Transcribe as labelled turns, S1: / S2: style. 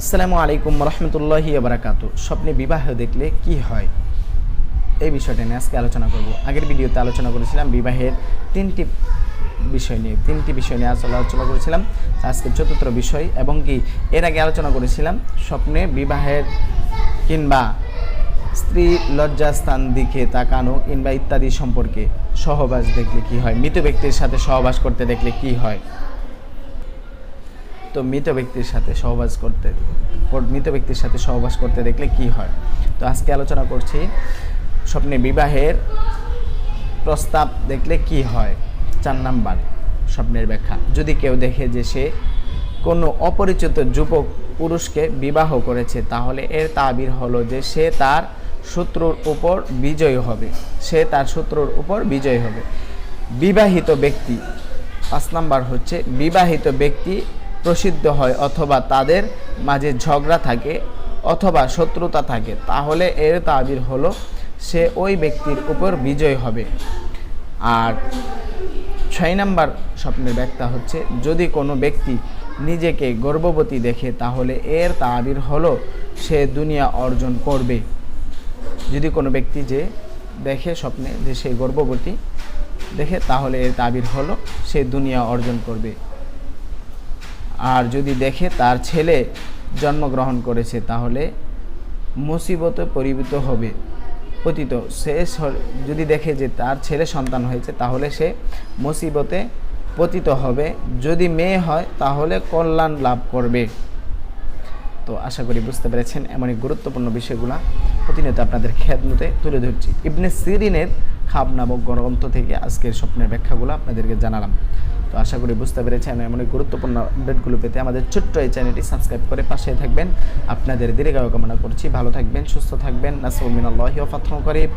S1: আসসালামু আলাইকুম রহমতুল্লাহি বারাকাতু। স্বপ্নে বিবাহ দেখলে কি হয়? এই বিষয়টা নিয়ে আজকে আলোচনা করব। আগের ভিডিওতে আলোচনা করেছিলাম বিবাহের তিনটি বিষয় নিয়ে। তিনটি বিষয় নিয়ে আলোচনা করেছিলাম। আজকে চতুর্থ বিষয় এবং কি এর আগে আলোচনা করেছিলাম স্বপ্নে বিবাহের কিংবা স্ত্রী লজ্জাস্থান দিকে তাকানো কিংবা ইত্যাদি সম্পর্কে সহবাস দেখলে কি হয়? মৃত ব্যক্তির সাথে সহবাস করতে দেখলে কি হয়? তো মৃত ব্যক্তির সাথে সহবাস করতে মৃত ব্যক্তির সাথে সহবাস করতে দেখলে কি হয়? তো আজকে আলোচনা করছি স্বপ্নে বিবাহের প্রস্তাব দেখলে কি হয়? চার নাম্বার স্বপ্নের ব্যাখ্যা। যদি কেউ দেখে যে সে কোনো অপরিচিত যুবক পুরুষকে বিবাহ করেছে, তাহলে এর তাবির হলো যে সে তার শত্রুর উপর বিজয়ী হবে। সে তার শত্রুর উপর বিজয়ী হবে। বিবাহিত ব্যক্তি, পাঁচ নাম্বার হচ্ছে, বিবাহিত ব্যক্তি প্রসিদ্ধ হয় অথবা তাদের মাঝে ঝগড়া থাকে অথবা শত্রুতা থাকে, তাহলে এর তাবির হলো সে ওই ব্যক্তির উপর বিজয় হবে। আর ছয় নাম্বার স্বপ্নের ব্যাখ্যা হচ্ছে, যদি কোনো ব্যক্তি নিজেকে গর্ভবতী দেখে, তাহলে এর তাবির হলো সে দুনিয়া অর্জন করবে। যদি কোনো ব্যক্তি যে দেখে স্বপ্নে যে সে গর্ভবতী দেখে, তাহলে এর তাবির হলো সে দুনিয়া অর্জন করবে। আর যদি দেখে তার ছেলে জন্মগ্রহণ করেছে, তাহলে মুসিবতে পরিবৃত হবে। পতিত, সে যদি দেখে যে তার ছেলে সন্তান হয়েছে, তাহলে সে মুসিবতে পতিত হবে। যদি মেয়ে হয়, তাহলে কল্যাণ লাভ করবে। তো আশা করি বুঝতে পেরেছেন এমনই গুরুত্বপূর্ণ বিষয়গুলো। প্রতিনিয়ত আপনাদের খেদমতে তুলে ধরছি। ইবনে সিরিনের খাব নামক গ্রন্থ থেকে আজকের স্বপ্নের ব্যাখ্যাগুলো আপনাদেরকে জানালাম। তো আশা করি বুঝতে পেরেছেন এমন গুরুত্বপূর্ণ আপডেটগুলো পেতে আমাদের ছোট্ট এই চ্যানেলটি সাবস্ক্রাইব করে পাশে থাকবেন। আপনাদের দীর্ঘায়ু কামনা করছি। ভালো থাকবেন, সুস্থ থাকবেন। নাসমিন আল্লাহ ফাতহু করিব